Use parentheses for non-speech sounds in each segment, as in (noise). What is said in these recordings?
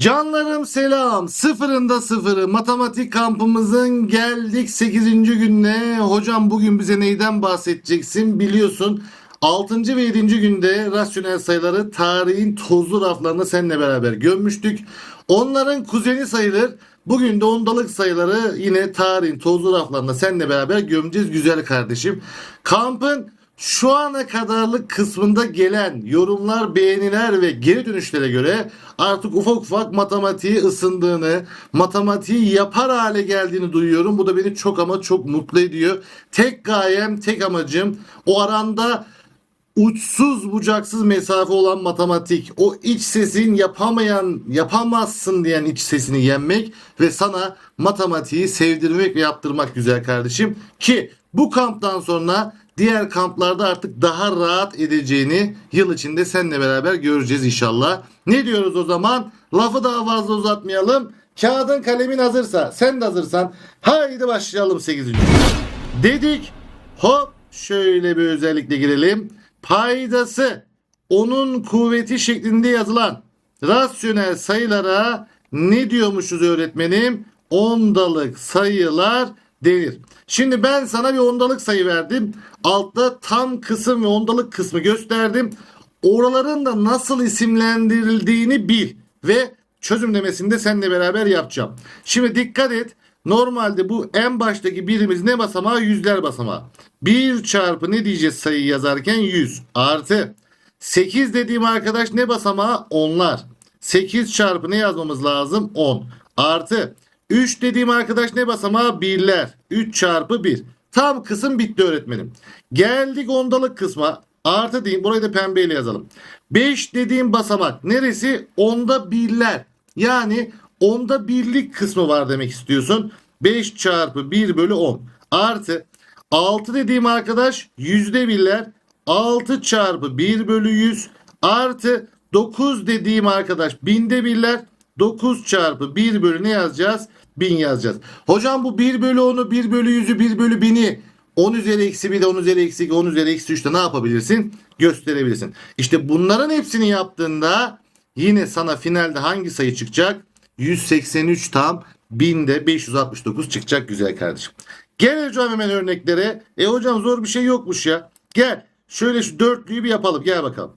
Canlarım selam. Sıfırında sıfırı matematik kampımızın geldik 8. gününe. Hocam bugün bize neyden bahsedeceksin? Biliyorsun 6. ve 7. günde rasyonel sayıları tarihin tozlu raflarında seninle beraber gömmüştük. Onların kuzeni sayılır. Bugün de ondalık sayıları yine tarihin tozlu raflarında seninle beraber gömeceğiz güzel kardeşim. Kampın şu ana kadarlık kısmında gelen yorumlar, beğeniler ve geri dönüşlere göre artık ufak ufak matematiği ısındığını, matematiği yapar hale geldiğini duyuyorum. Bu da beni çok ama çok mutlu ediyor. Tek gayem, tek amacım o aranda uçsuz bucaksız mesafe olan matematik, o iç sesin yapamayan, yapamazsın diyen iç sesini yenmek ve sana matematiği sevdirmek ve yaptırmak güzel kardeşim. Ki bu kamptan sonra diğer kamplarda artık daha rahat edeceğini yıl içinde seninle beraber göreceğiz inşallah. Ne diyoruz o zaman? Lafı daha fazla uzatmayalım. Kağıdın kalemin hazırsa, sen de hazırsan haydi başlayalım 8. Dedik hop şöyle bir özellikle girelim. Paydası onun kuvveti şeklinde yazılan rasyonel sayılara ne diyormuşuz öğretmenim? Ondalık sayılar denir. Şimdi ben sana bir ondalık sayı verdim. Altta tam kısım ve ondalık kısmı gösterdim. Oraların da nasıl isimlendirildiğini bil ve çözümlemesini de seninle beraber yapacağım. Şimdi dikkat et. Normalde bu en baştaki birimiz ne basamağı? Yüzler basamağı. 1 çarpı ne diyeceğiz sayı yazarken 100 artı 8 dediğim arkadaş ne basamağı? Onlar. 8 çarpı ne yazmamız lazım? 10 artı 3 dediğim arkadaş ne basamağı? Birler. 3 çarpı 1. Tam kısım bitti öğretmenim. Geldik ondalık kısma. Artı diyeyim. Burayı da pembeyle yazalım. 5 dediğim basamak. Neresi? Onda birler. Yani onda birlik kısmı var demek istiyorsun. 5 çarpı 1 bölü 10. Artı 6 dediğim arkadaş yüzde birler. 6 çarpı 1 bölü 100 artı 9 dediğim arkadaş binde birler. 9 çarpı 1 bölü ne yazacağız? 1000 yazacağız. Hocam bu 1 bölü 10'u 1 bölü 100'ü 1 bölü 1000'i 10 üzeri eksi 1 de 10 üzeri eksi 2 10 üzeri eksi 3'te ne yapabilirsin? Gösterebilirsin. İşte bunların hepsini yaptığında yine sana finalde hangi sayı çıkacak? 183 tam 1000'de 569 çıkacak güzel kardeşim. Gel hocam hemen örneklere. E hocam zor bir şey yokmuş ya. Gel şöyle şu dörtlüyü bir yapalım. Gel bakalım.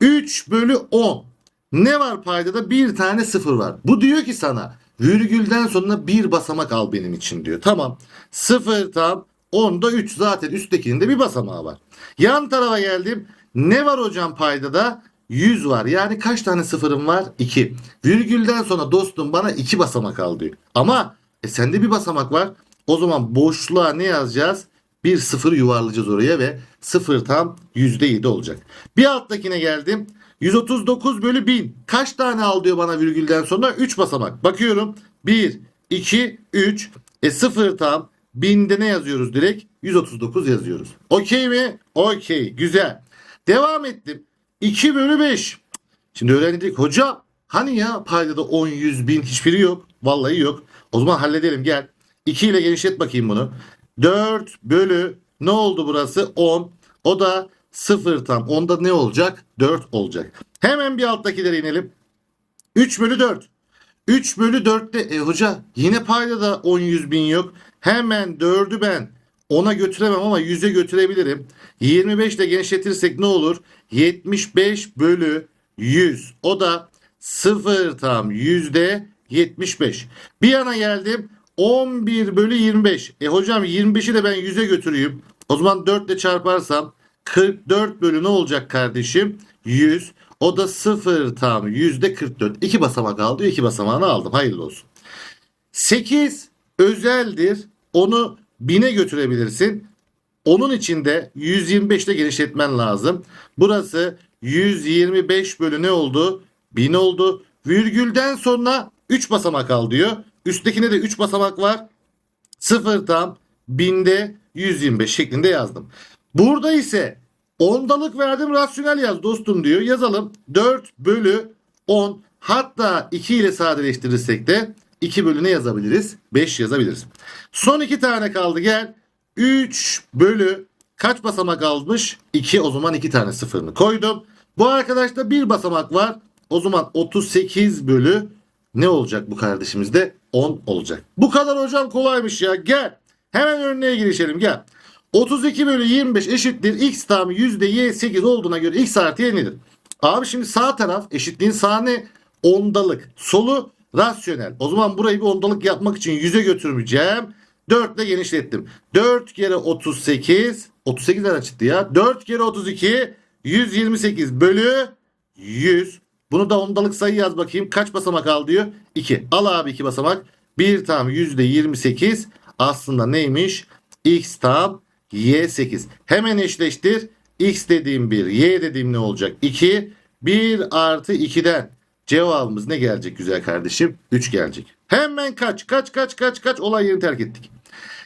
3 bölü 10. Ne var paydada? Bir tane sıfır var. Bu diyor ki sana virgülden sonra bir basamak al benim için diyor. Tamam. Sıfır tam. Onda 3 zaten üsttekinin de bir basamağı var. Yan tarafa geldim. Ne var hocam paydada? 100 var. Yani kaç tane sıfırım var? 2. Virgülden sonra dostum bana 2 basamak al diyor. Ama e sende bir basamak var. O zaman boşluğa ne yazacağız? Bir sıfır yuvarlayacağız oraya ve sıfır tam %7 olacak. Bir alttakine geldim. 139 bölü 1000. Kaç tane al diyor bana virgülden sonra? 3 basamak. Bakıyorum. 1, 2, 3. E sıfır tam. 1000'de ne yazıyoruz direkt? 139 yazıyoruz. Okey mi? Okey. Güzel. Devam ettim. 2 bölü 5. Şimdi öğrendik. Hoca hani ya paydada 10, 100, 1000 hiçbiri yok. Vallahi yok. O zaman halledelim gel. 2 ile genişlet bakayım bunu. 4 bölü ne oldu burası? 10. O da 0 tam. Onda ne olacak? 4 olacak. Hemen bir alttakileri inelim. 3 bölü 4. 3 bölü 4'te e hoca yine payda da 10 100 bin yok. Hemen 4'ü ben 10'a götüremem ama 100'e götürebilirim. 25 ile genişletirsek ne olur? 75 bölü 100. O da 0 tam yüzde 75. Bir yana geldim. 11 bölü 25. E hocam 25'i de ben 100'e götüreyim. O zaman 4 ile çarparsam 44 bölü ne olacak kardeşim? 100. O da 0 tam yüzde 44. 2 basamak aldı. 2 basamağını aldım. Hayırlı olsun. 8 özeldir. Onu 1000'e götürebilirsin. Onun içinde 125 ile genişletmen lazım. Burası 125 bölü ne oldu? 1000 oldu. Virgülden sonra 3 basamak al diyor. Üsttekine de 3 basamak var. 0 tam 1000'de 125 şeklinde yazdım. Burada ise ondalık verdim rasyonel yaz dostum diyor. Yazalım 4 bölü 10 hatta 2 ile sadeleştirirsek de 2 bölü ne yazabiliriz? 5 yazabiliriz. Son 2 tane kaldı gel. 3 bölü kaç basamak almış? 2 o zaman 2 tane sıfırını koydum. Bu arkadaşta bir basamak var. O zaman 38 bölü ne olacak bu kardeşimizde? 10 olacak. Bu kadar hocam kolaymış ya. Gel. Hemen örneğe girişelim gel. 32 bölü 25 eşittir x tam yüzde y 8 olduğuna göre x artı y nedir? Abi şimdi sağ taraf eşitliğin sağ ne? Ondalık. Solu rasyonel. O zaman burayı bir ondalık yapmak için 100'e götürmeyeceğim. 4 ile genişlettim. 4 kere 38. 38 nereden çıktı ya? 4 kere 32. 128 bölü 100. Bunu da ondalık sayı yaz bakayım. Kaç basamak al diyor? 2. Al abi 2 basamak. 1 tam %28 aslında neymiş? X tam Y8. Hemen eşleştir. X dediğim 1. Y dediğim ne olacak? 2. 1 artı 2'den cevabımız ne gelecek güzel kardeşim? 3 gelecek. Hemen kaç kaç kaç kaç kaç olay yerini terk ettik.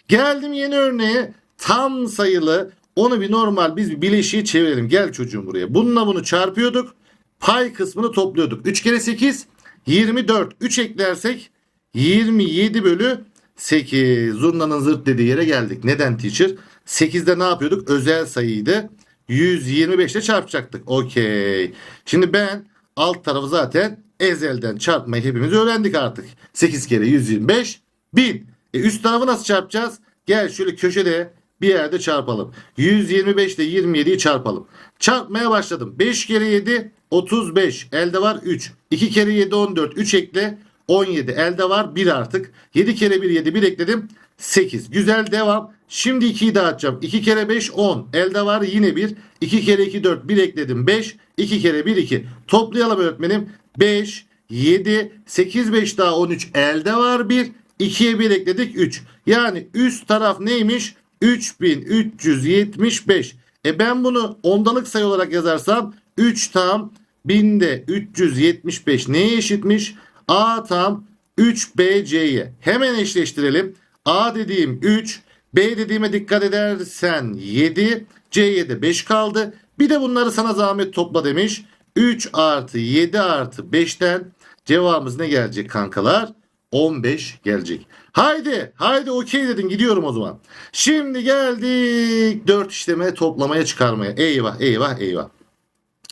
Geldim yeni örneğe tam sayılı onu bir normal biz bir bileşiği çevirelim. Gel çocuğum buraya. Bununla bunu çarpıyorduk. Pay kısmını topluyorduk. 3 kere 8 24. 3 eklersek 27 bölü 8. Zurnanın zırt dediği yere geldik. Neden teacher? 8'de ne yapıyorduk? Özel sayıydı. 125 ile çarpacaktık. Okey. Şimdi ben alt tarafı zaten ezelden çarpmayı hepimiz öğrendik artık. 8 kere 125 1000. E üst tarafı nasıl çarpacağız? Gel şöyle köşede bir yerde çarpalım. 125 ile 27'yi çarpalım. Çarpmaya başladım. 5 kere 7 35. Elde var 3. 2 kere 7 14. 3 ekle 17. Elde var 1 artık. 7 kere 1 7. 1 ekledim. 8. Güzel devam. Şimdi 2'yi dağıtacağım. 2 kere 5 10. Elde var yine 1. 2 kere 2 4. 1 ekledim 5. 2 kere 1 2. Toplayalım öğretmenim. 5 7 8 5 daha 13. Elde var 1. 2'ye 1 ekledik 3. Yani üst taraf neymiş? 3375. E ben bunu ondalık sayı olarak yazarsam 3 tam binde 375 neye eşitmiş? A tam 3BC'ye. Hemen eşleştirelim. A dediğim 3, B dediğime dikkat edersen 7, C'ye de 5 kaldı. Bir de bunları sana zahmet topla demiş. 3 artı 7 artı 5'ten cevabımız ne gelecek kankalar? 15 gelecek. Haydi haydi okey dedin gidiyorum o zaman. Şimdi geldik 4 işleme toplamaya çıkarmaya. Eyvah eyvah eyvah.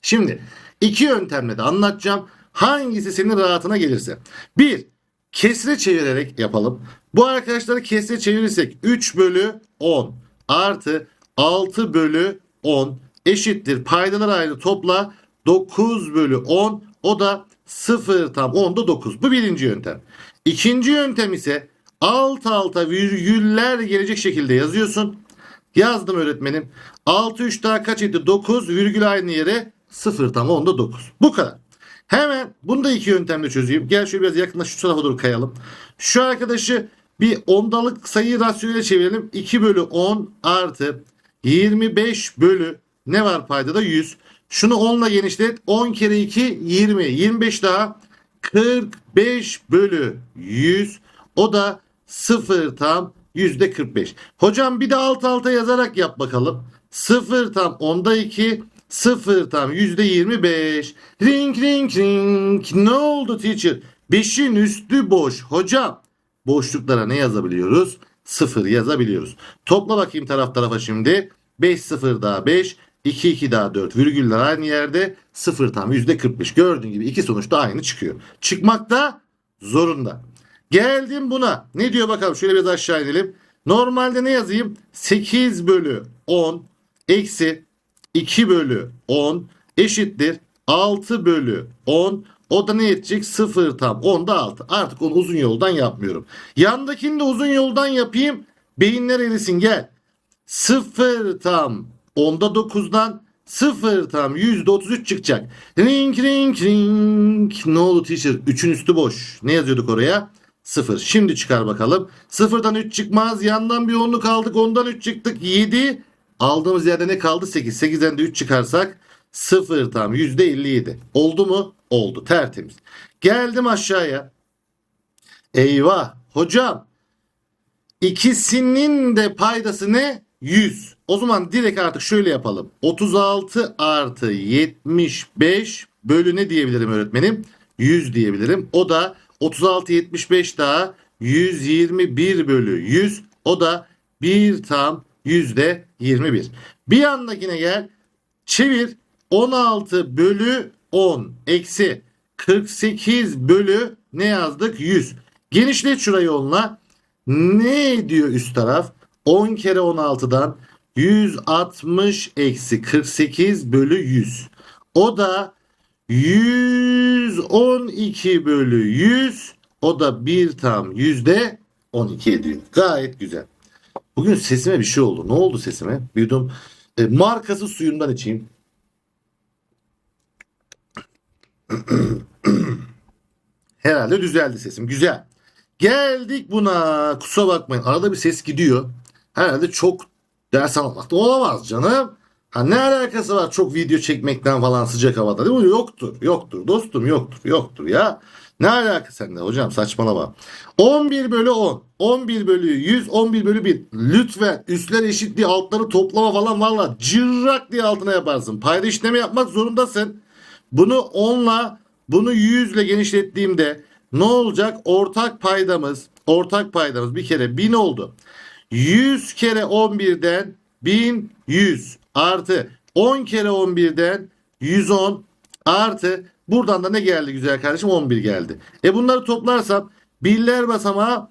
Şimdi iki yöntemle de anlatacağım. Hangisi senin rahatına gelirse. Bir kesre çevirerek yapalım. Bu arkadaşları kesre çevirirsek 3 bölü 10 artı 6 bölü 10 eşittir. Paydalar ayrı topla 9 bölü 10 o da 0 tam 10'da 9. Bu birinci yöntem. İkinci yöntem ise alt alta virgüller gelecek şekilde yazıyorsun. Yazdım öğretmenim. 6 3 daha kaç etti? 9 virgül aynı yere 0 tam 10'da 9. Bu kadar. Hemen bunu da iki yöntemle çözeyim. Gel şöyle biraz yakınlaş şu tarafa doğru kayalım. Şu arkadaşı bir ondalık sayı rasyonele çevirelim. 2 bölü 10 artı 25 bölü ne var paydada 100. Şunu 10 ile genişlet. 10 kere 2 20. 25 daha 45 bölü 100. O da 0 tam yüzde 45. Hocam bir de alt alta yazarak yap bakalım. 0 tam onda 2 0 tam yüzde 25. Ring ring ring. Ne oldu teacher? 5'in üstü boş. Hocam boşluklara ne yazabiliyoruz? 0 yazabiliyoruz. Topla bakayım taraf tarafa şimdi. 5 0 daha 5. 2 2 daha 4 virgüller aynı yerde 0 tam yüzde 45 gördüğün gibi iki sonuç da aynı çıkıyor. Çıkmak da zorunda. Geldim buna. Ne diyor bakalım şöyle biraz aşağı inelim. Normalde ne yazayım? 8 bölü 10 eksi 2 bölü 10 eşittir 6 bölü 10 o da ne edecek? 0 tam 10'da 6. Artık onu uzun yoldan yapmıyorum. Yandakini de uzun yoldan yapayım. Beyinler erisin gel. 0 tam 10'da 9'dan 0 tam %33 çıkacak. Ring ring ring. Ne oldu teacher? 3'ün üstü boş. Ne yazıyorduk oraya? 0. Şimdi çıkar bakalım. 0'dan 3 çıkmaz. Yandan bir 10'luk aldık. Ondan 3 çıktık. 7. Aldığımız yerde ne kaldı? 8. 8'den de 3 çıkarsak 0 tam %57. Oldu mu? Oldu. Tertemiz. Geldim aşağıya. Eyvah. Hocam İkisinin de paydası ne? 100. O zaman direkt artık şöyle yapalım. 36 artı 75 bölü ne diyebilirim öğretmenim? 100 diyebilirim. O da 36 75 daha 121 bölü 100. O da 1 tam yüzde 21. Bir yandakine gel. Çevir. 16 bölü 10 eksi 48 bölü ne yazdık? 100. Genişlet şurayı onunla. Ne ediyor üst taraf? 10 kere 16'dan 160 eksi 48 bölü 100. O da 112 bölü 100. O da bir tam yüzde 12 ediyor. Gayet güzel. Bugün sesime bir şey oldu. Ne oldu sesime? Bir yudum e, markası suyundan içeyim. (clears throat) Herhalde düzeldi sesim. Güzel. Geldik buna. Kusura bakmayın. Arada bir ses gidiyor. Herhalde çok ders anlatmakta olamaz canım. Ha ne alakası var çok video çekmekten falan sıcak havada değil mi? Yoktur. Yoktur. Dostum yoktur. Yoktur ya. Ne alakası sende hocam saçmalama. 11 bölü 10. 11 bölü 100. 11 bölü 1. Lütfen üstler eşitliği altları toplama falan valla cırrak diye altına yaparsın. Payda işlemi yapmak zorundasın. Bunu 10'la bunu 100 ile genişlettiğimde ne olacak? Ortak paydamız ortak paydamız bir kere 1000 oldu. 100 kere 11'den 1100 artı 10 kere 11'den 110 artı buradan da ne geldi güzel kardeşim 11 geldi. E bunları toplarsam birler basamağı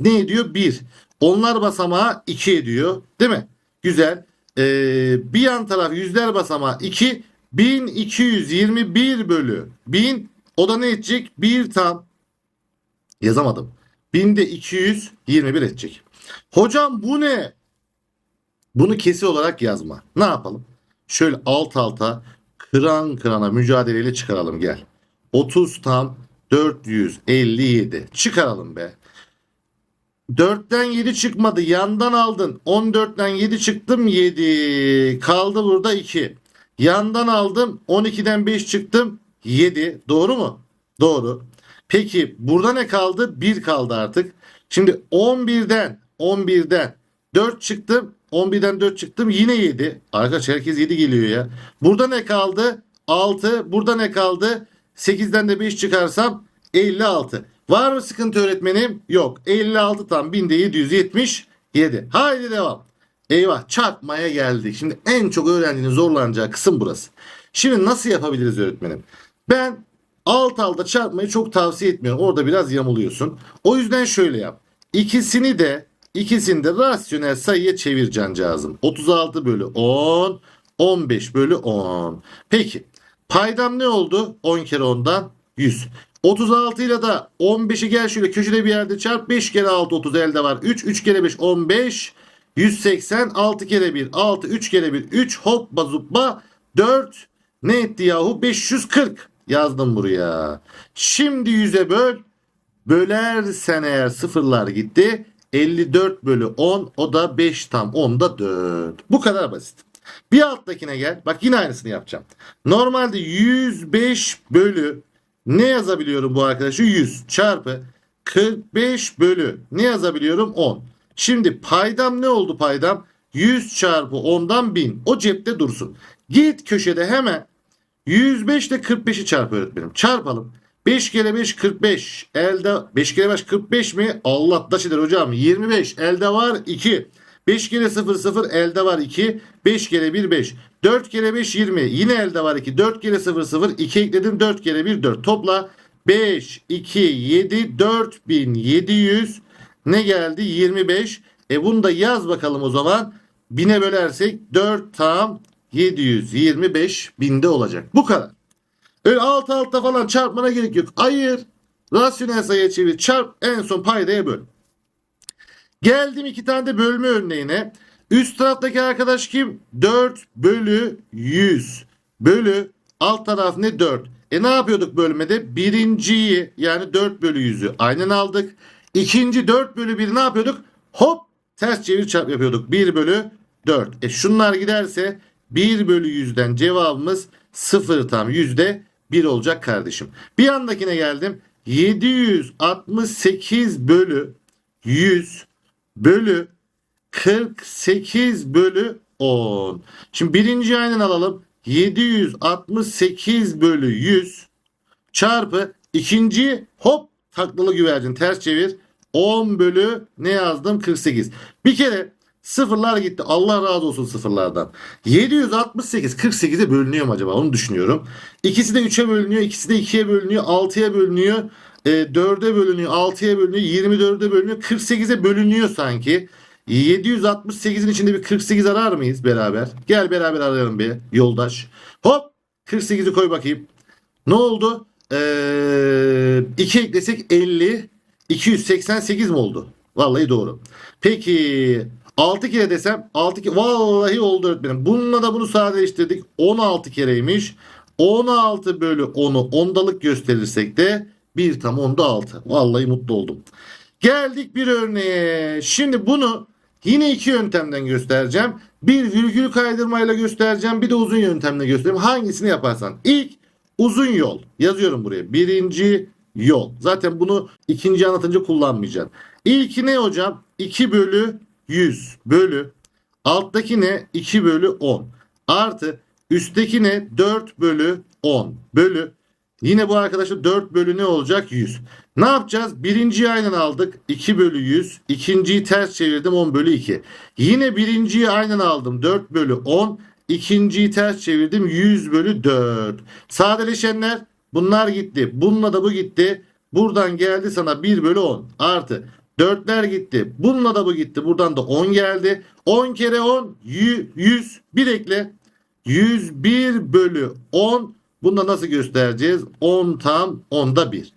ne ediyor? 1. Onlar basamağı 2 ediyor. Değil mi? Güzel. Ee, bir yan taraf yüzler basamağı 2. 1221 bölü 1000 o da ne edecek? 1 tam yazamadım. 1000'de 221 edecek. Hocam bu ne? Bunu kesi olarak yazma. Ne yapalım? Şöyle alt alta kıran kırana mücadeleyle çıkaralım gel. 30 tam 457. Çıkaralım be. 4'ten 7 çıkmadı. Yandan aldın. 14'ten 7 çıktım 7. Kaldı burada 2. Yandan aldım. 12'den 5 çıktım 7. Doğru mu? Doğru. Peki burada ne kaldı? 1 kaldı artık. Şimdi 11'den 11'den 4 çıktım. 11'den 4 çıktım. Yine 7. Arkadaş herkes 7 geliyor ya. Burada ne kaldı? 6. Burada ne kaldı? 8'den de 5 çıkarsam 56. Var mı sıkıntı öğretmenim? Yok. 56 tam 1000'de 777. Haydi devam. Eyvah çarpmaya geldik. Şimdi en çok öğrencinin zorlanacağı kısım burası. Şimdi nasıl yapabiliriz öğretmenim? Ben alt alta çarpmayı çok tavsiye etmiyorum. Orada biraz yamuluyorsun. O yüzden şöyle yap. İkisini de ikisini de rasyonel sayıya çevir cancağızım. 36 bölü 10 15 bölü 10. Peki paydam ne oldu? 10 kere 10'dan 100. 36 ile de 15'i gel şöyle köşede bir yerde çarp. 5 kere 6 30 elde var. 3 3 kere 5 15 180 6 kere 1 6 3 kere 1 3 hoppa zuppa 4 ne etti yahu 540 yazdım buraya. Şimdi 100'e böl bölersen eğer sıfırlar gitti. 54 bölü 10 o da 5 tam 10 da 4. Bu kadar basit. Bir alttakine gel. Bak yine aynısını yapacağım. Normalde 105 bölü ne yazabiliyorum bu arkadaşı? 100 çarpı 45 bölü ne yazabiliyorum? 10. Şimdi paydam ne oldu paydam? 100 çarpı 10'dan 1000. O cepte dursun. Git köşede hemen 105 ile 45'i çarp öğretmenim. Çarpalım. 5 kere 5 45. Elde 5 kere 5 45 mi? Allah taş eder hocam. 25. Elde var 2. 5 kere 0 0 elde var 2. 5 kere 1 5. 4 kere 5 20. Yine elde var 2. 4 kere 0 0 2 ekledim. 4 kere 1 4. Topla 5 2 7 4700 ne geldi? 25. E bunu da yaz bakalım o zaman. 1000'e bölersek 4 tam 725 binde olacak. Bu kadar. Öyle alt alta falan çarpmana gerek yok. Ayır. Rasyonel sayıya çevir. Çarp en son paydaya böl. Geldim iki tane de bölme örneğine. Üst taraftaki arkadaş kim? 4 bölü 100 bölü alt taraf ne 4. E ne yapıyorduk bölmede? Birinciyi yani 4 bölü 100'ü aynen aldık. İkinci 4 bölü 1'i ne yapıyorduk? Hop ters çevir çarp yapıyorduk. 1 bölü 4. E şunlar giderse 1 bölü 100'den cevabımız 0 tam yüzde 1 olacak kardeşim. Bir yandakine geldim. 768 bölü 100 bölü 48 bölü 10. Şimdi birinci aynen alalım. 768 bölü 100 çarpı ikinci hop taklalı güvercin ters çevir. 10 bölü ne yazdım 48. Bir kere sıfırlar gitti. Allah razı olsun sıfırlardan. 768 48'e bölünüyor mu acaba onu düşünüyorum. İkisi de 3'e bölünüyor. ikisi de 2'ye bölünüyor. 6'ya bölünüyor. e, 4'e bölünüyor, 6'ya bölünüyor, 24'e bölünüyor, 48'e bölünüyor sanki. 768'in içinde bir 48 arar mıyız beraber? Gel beraber arayalım bir yoldaş. Hop 48'i koy bakayım. Ne oldu? Ee, 2 eklesek 50. 288 mi oldu? Vallahi doğru. Peki 6 kere desem 6 kere vallahi oldu öğretmenim. Bununla da bunu sadeleştirdik. 16 kereymiş. 16 bölü 10'u ondalık gösterirsek de 1 tam onda 6. Vallahi mutlu oldum. Geldik bir örneğe. Şimdi bunu yine iki yöntemden göstereceğim. Bir virgül kaydırmayla göstereceğim. Bir de uzun yöntemle göstereyim. Hangisini yaparsan. İlk uzun yol. Yazıyorum buraya. Birinci yol. Zaten bunu ikinci anlatınca kullanmayacaksın. İlki ne hocam? 2 bölü 100 bölü. Alttaki ne? 2 bölü 10. Artı üstteki ne? 4 bölü 10 bölü. Yine bu arkadaşlar 4 bölü ne olacak? 100. Ne yapacağız? Birinciyi aynen aldık. 2 bölü 100. İkinciyi ters çevirdim 10 bölü 2. Yine birinciyi aynen aldım. 4 bölü 10. İkinciyi ters çevirdim. 100 bölü 4. Sadeleşenler bunlar gitti. Bununla da bu gitti. Buradan geldi sana 1 bölü 10. Artı 4'ler gitti. Bununla da bu gitti. Buradan da 10 geldi. 10 kere 10 100. Bir ekle. 101 bölü 10. Bunda nasıl göstereceğiz? 10 tam 10'da 1.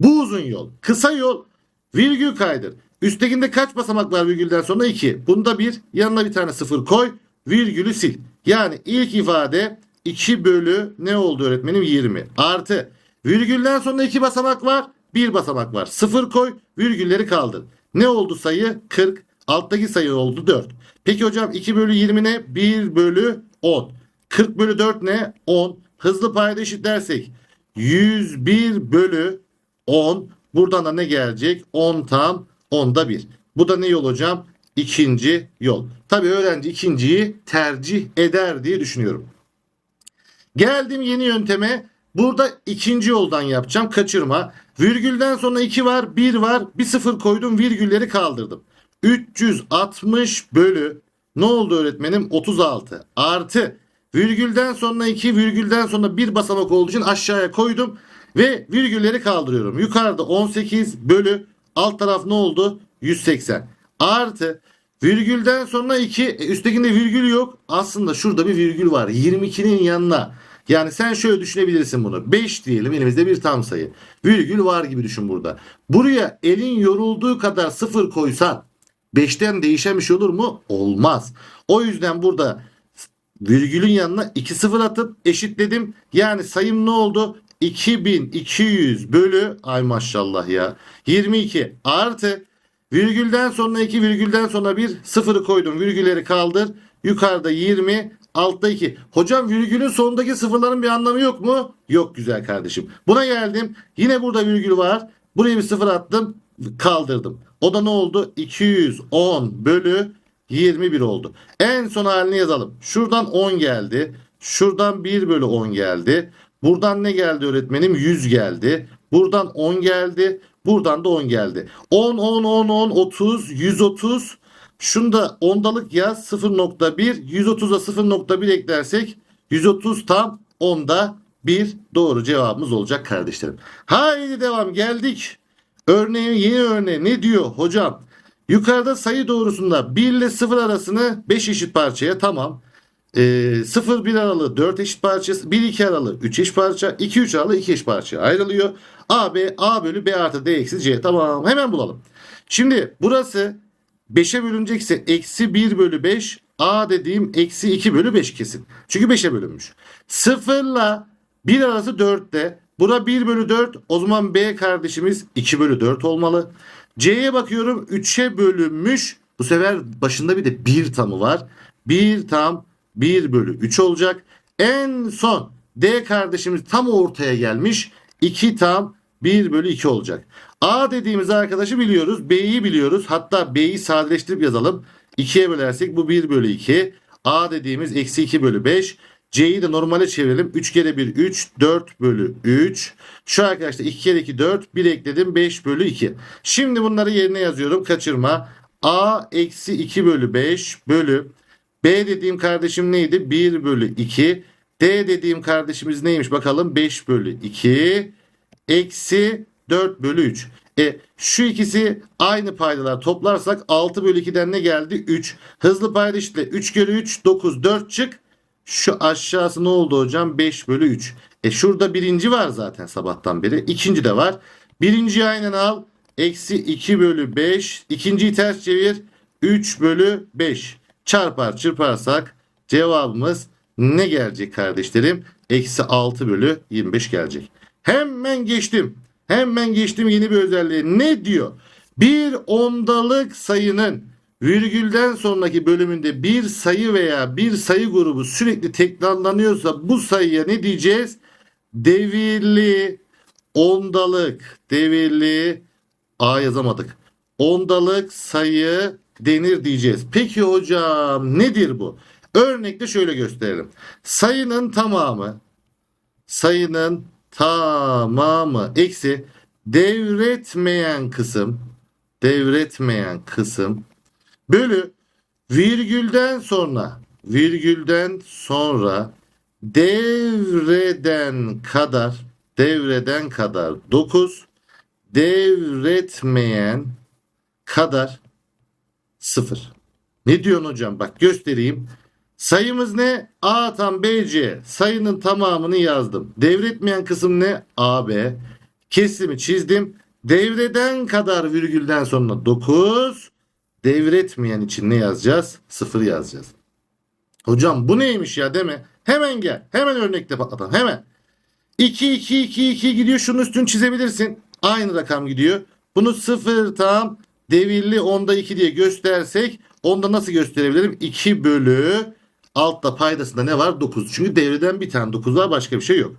Bu uzun yol. Kısa yol virgül kaydır. Üsttekinde kaç basamak var virgülden sonra? 2. Bunda 1. Yanına bir tane 0 koy. Virgülü sil. Yani ilk ifade 2 bölü ne oldu öğretmenim? 20. Artı virgülden sonra 2 basamak var. 1 basamak var. 0 koy. Virgülleri kaldır. Ne oldu sayı? 40. Alttaki sayı oldu 4. Peki hocam 2 bölü 20 ne? 1 bölü 10. 40 bölü 4 ne? 10. Hızlı payda eşitlersek 101 bölü 10. Buradan da ne gelecek? 10 tam 10'da 1. Bu da ne yol hocam? İkinci yol. Tabii öğrenci ikinciyi tercih eder diye düşünüyorum. Geldim yeni yönteme. Burada ikinci yoldan yapacağım. Kaçırma. Virgülden sonra 2 var, 1 var. Bir sıfır koydum, virgülleri kaldırdım. 360 bölü ne oldu öğretmenim? 36 artı virgülden sonra 2, virgülden sonra 1 basamak olduğu için aşağıya koydum ve virgülleri kaldırıyorum. Yukarıda 18 bölü alt taraf ne oldu? 180 artı virgülden sonra 2 e, üsttekinde virgül yok. Aslında şurada bir virgül var. 22'nin yanına yani sen şöyle düşünebilirsin bunu. 5 diyelim elimizde bir tam sayı. Virgül var gibi düşün burada. Buraya elin yorulduğu kadar sıfır koysan 5'ten değişen bir şey olur mu? Olmaz. O yüzden burada virgülün yanına 2 sıfır atıp eşitledim. Yani sayım ne oldu? 2200 bölü ay maşallah ya 22 artı virgülden sonra 2 virgülden sonra 1 sıfırı koydum. Virgülleri kaldır. Yukarıda 20 altta 2 hocam virgülün sonundaki sıfırların bir anlamı yok mu? Yok güzel kardeşim. Buna geldim. Yine burada virgül var. Buraya bir sıfır attım. Kaldırdım. O da ne oldu? 210 bölü 21 oldu. En son halini yazalım. Şuradan 10 geldi. Şuradan 1 bölü 10 geldi. Buradan ne geldi öğretmenim? 100 geldi. Buradan 10 geldi. Buradan da 10 geldi. 10, 10, 10, 10, 30, 130. Şunda ondalık yaz 0.1. 130'a 0.1 eklersek 130 tam onda 1 doğru cevabımız olacak kardeşlerim. Haydi devam geldik. Örneğin yeni örneği ne diyor hocam? Yukarıda sayı doğrusunda 1 ile 0 arasını 5 eşit parçaya tamam. E, 0-1 aralığı 4 eşit parçası, 1-2 aralığı 3 eşit parça, 2-3 aralığı 2 eşit parçaya ayrılıyor. A, B, A bölü B artı D eksi C. Tamam hemen bulalım. Şimdi burası 5'e bölünecekse eksi 1 bölü 5 A dediğim eksi 2 bölü 5 kesin. Çünkü 5'e bölünmüş. 0 ile 1 arası 4'te. Bura 1 bölü 4. O zaman B kardeşimiz 2 bölü 4 olmalı. C'ye bakıyorum 3'e bölünmüş. Bu sefer başında bir de 1 tamı var. 1 tam 1 bölü 3 olacak. En son D kardeşimiz tam ortaya gelmiş. 2 tam 1 bölü 2 olacak. A dediğimiz arkadaşı biliyoruz. B'yi biliyoruz. Hatta B'yi sadeleştirip yazalım. 2'ye bölersek bu 1 bölü 2. A dediğimiz eksi 2 bölü 5. C'yi de normale çevirelim. 3 kere 1 3 4 bölü 3. Şu arkadaşlar 2 kere 2 4 1 ekledim 5 bölü 2. Şimdi bunları yerine yazıyorum kaçırma. A eksi 2 bölü 5 bölü B dediğim kardeşim neydi? 1 bölü 2. D dediğim kardeşimiz neymiş bakalım? 5 bölü 2. Eksi 4 bölü 3. E şu ikisi aynı paydalar toplarsak 6 bölü 2'den ne geldi? 3. Hızlı payda işte 3 kere 3 9 4 çık. Şu aşağısı ne oldu hocam? 5 bölü 3. E şurada birinci var zaten sabahtan beri. İkinci de var. Birinciyi aynen al. Eksi 2 bölü 5. İkinciyi ters çevir. 3 bölü 5. Çarpar çırparsak cevabımız ne gelecek kardeşlerim? Eksi 6 bölü 25 gelecek. Hemen geçtim. Hemen geçtim yeni bir özelliğe. Ne diyor? Bir ondalık sayının virgülden sonraki bölümünde bir sayı veya bir sayı grubu sürekli tekrarlanıyorsa bu sayıya ne diyeceğiz? Devirli ondalık, devirli A yazamadık. Ondalık sayı denir diyeceğiz. Peki hocam nedir bu? Örnekte şöyle gösterelim. Sayının tamamı sayının tamamı. Eksi. Devretmeyen kısım. Devretmeyen kısım. Bölü. Virgülden sonra. Virgülden sonra. Devreden kadar. Devreden kadar 9 devretmeyen kadar 0. Ne diyorsun hocam? Bak göstereyim. Sayımız ne? A tam BC. Sayının tamamını yazdım. Devretmeyen kısım ne? AB. Kesimi çizdim. Devreden kadar virgülden sonra 9. Devretmeyen için ne yazacağız? 0 yazacağız. Hocam bu neymiş ya deme. Hemen gel. Hemen örnekte patlatalım. Hemen. 2 2 2 2 gidiyor. Şunun üstünü çizebilirsin. Aynı rakam gidiyor. Bunu 0 tam devirli onda 2 diye göstersek onda nasıl gösterebilirim? 2 bölü altta paydasında ne var? 9. Çünkü devreden bir tane 9 var başka bir şey yok.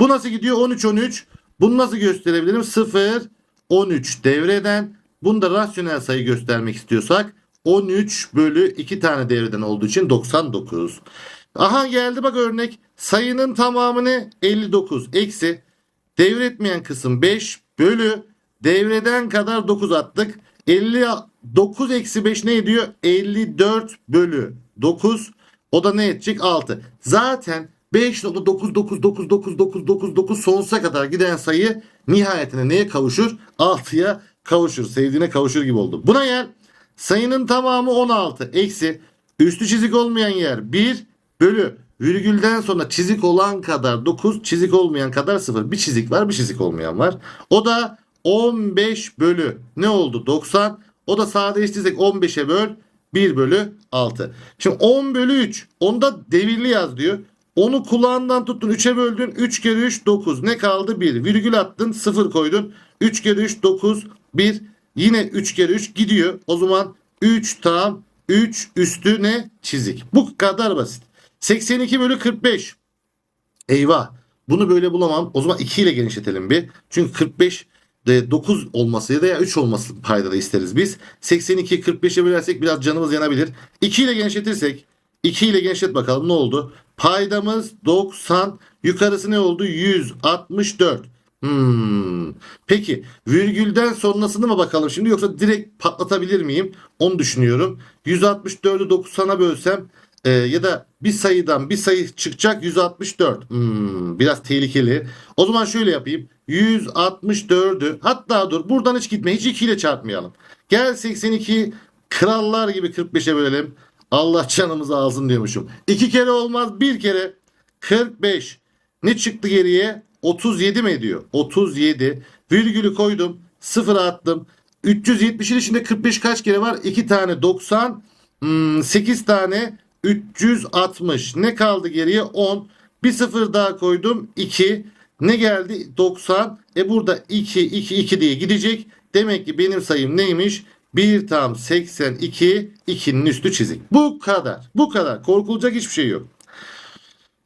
Bu nasıl gidiyor? 13 13. Bunu nasıl gösterebilirim? 0 13 devreden. Bunu da rasyonel sayı göstermek istiyorsak 13 bölü 2 tane devreden olduğu için 99. Aha geldi bak örnek. Sayının tamamı ne? 59 eksi devretmeyen kısım 5 bölü devreden kadar 9 attık. 59 eksi 5 ne ediyor? 54 bölü 9. O da ne edecek? 6. Zaten 5.9999999 sonsuza kadar giden sayı nihayetine neye kavuşur? 6'ya kavuşur. Sevdiğine kavuşur gibi oldu. Buna gel. Sayının tamamı 16. Eksi. Üstü çizik olmayan yer 1 bölü. Virgülden sonra çizik olan kadar 9, çizik olmayan kadar 0. Bir çizik var, bir çizik olmayan var. O da 15 bölü ne oldu? 90. O da sadeleştirsek 15'e böl 1 bölü 6. Şimdi 10 bölü 3. Onda devirli yaz diyor. Onu kulağından tuttun 3'e böldün. 3 kere 3 9. Ne kaldı? 1. Virgül attın 0 koydun. 3 kere 3 9 1. Yine 3 kere 3 gidiyor. O zaman 3 tam 3 üstü ne? Çizik. Bu kadar basit. 82 bölü 45. Eyvah. Bunu böyle bulamam. O zaman 2 ile genişletelim bir. Çünkü 45 de 9 olması ya da ya 3 olması paydada isteriz biz. 82 45'e bölersek biraz canımız yanabilir. 2 ile genişletirsek 2 ile genişlet bakalım ne oldu? Paydamız 90. Yukarısı ne oldu? 164. Hmm. Peki virgülden sonrasını mı bakalım şimdi yoksa direkt patlatabilir miyim? Onu düşünüyorum. 164'ü 90'a bölsem e, ya da bir sayıdan bir sayı çıkacak 164. Hmm, biraz tehlikeli. O zaman şöyle yapayım. 164'ü hatta dur buradan hiç gitme. Hiç 2 ile çarpmayalım. Gel 82 krallar gibi 45'e bölelim. Allah canımızı alsın diyormuşum. İki kere olmaz bir kere 45. Ne çıktı geriye? 37 mi ediyor? 37. Virgülü koydum. Sıfır attım. 370'in içinde 45 kaç kere var? 2 tane 90. Hmm, 8 tane 360. Ne kaldı geriye? 10. Bir sıfır daha koydum. 2. Ne geldi? 90. E burada 2, 2, 2 diye gidecek. Demek ki benim sayım neymiş? 1 tam 82. 2'nin üstü çizik. Bu kadar. Bu kadar. Korkulacak hiçbir şey yok.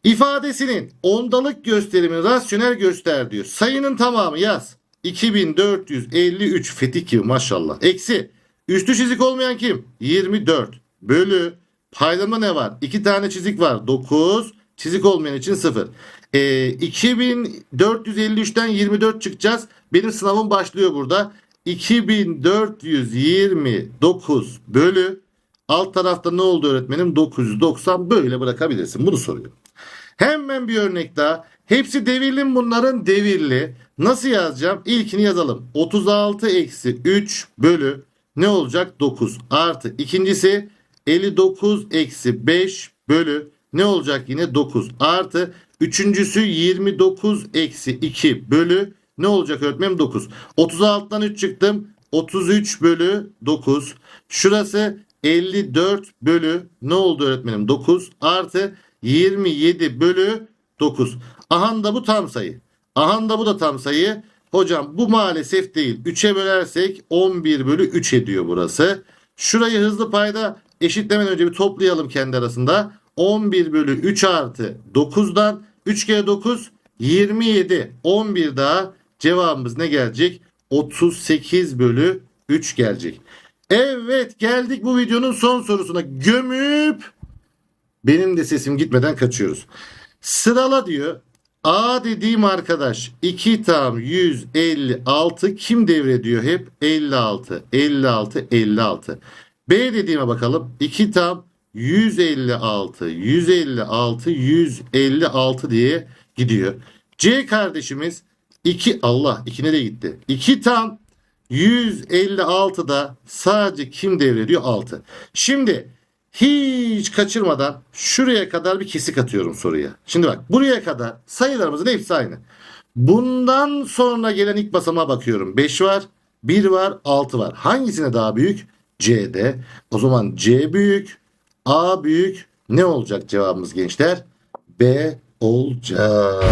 İfadesinin ondalık gösterimini rasyonel göster diyor. Sayının tamamı yaz. 2453 fethi kim maşallah. Eksi. Üstü çizik olmayan kim? 24. Bölü. Paydama ne var? 2 tane çizik var. 9. Çizik olmayan için 0. E, 2453'ten 24 çıkacağız. Benim sınavım başlıyor burada. 2429 bölü alt tarafta ne oldu öğretmenim? 990 böyle bırakabilirsin. Bunu soruyor. Hemen bir örnek daha. Hepsi devirli bunların? Devirli. Nasıl yazacağım? İlkini yazalım. 36 eksi 3 bölü ne olacak? 9 artı. İkincisi 59 eksi 5 bölü ne olacak yine 9 artı. Üçüncüsü 29 eksi 2 bölü ne olacak öğretmenim 9. 36'dan 3 çıktım. 33 bölü 9. Şurası 54 bölü ne oldu öğretmenim 9 artı 27 bölü 9. Ahan da bu tam sayı. Ahan da bu da tam sayı. Hocam bu maalesef değil. 3'e bölersek 11 bölü 3 ediyor burası. Şurayı hızlı payda eşitlemeden önce bir toplayalım kendi arasında. 11 bölü 3 artı 9'dan 3 kere 9 27. 11 daha cevabımız ne gelecek? 38 bölü 3 gelecek. Evet geldik bu videonun son sorusuna. Gömüp benim de sesim gitmeden kaçıyoruz. Sırala diyor. A dediğim arkadaş 2 tam 156 kim devrediyor hep? 56, 56, 56. B dediğime bakalım. 2 tam 156, 156, 156 diye gidiyor. C kardeşimiz 2 Allah 2 nereye gitti? 2 tam 156'da sadece kim devrediyor? 6. Şimdi hiç kaçırmadan şuraya kadar bir kesik atıyorum soruya. Şimdi bak buraya kadar sayılarımızın hepsi aynı. Bundan sonra gelen ilk basamağa bakıyorum. 5 var, 1 var, 6 var. Hangisine daha büyük? C'de. O zaman C büyük, A büyük. Ne olacak cevabımız gençler? B olacak.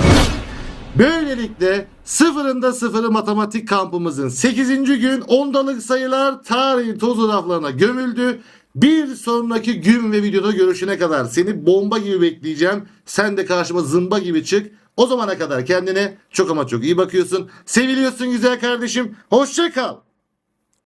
Böylelikle sıfırında sıfırı matematik kampımızın 8. gün ondalık sayılar tarihin toz raflarına gömüldü. Bir sonraki gün ve videoda görüşene kadar seni bomba gibi bekleyeceğim. Sen de karşıma zımba gibi çık. O zamana kadar kendine çok ama çok iyi bakıyorsun. Seviliyorsun güzel kardeşim. Hoşça kal.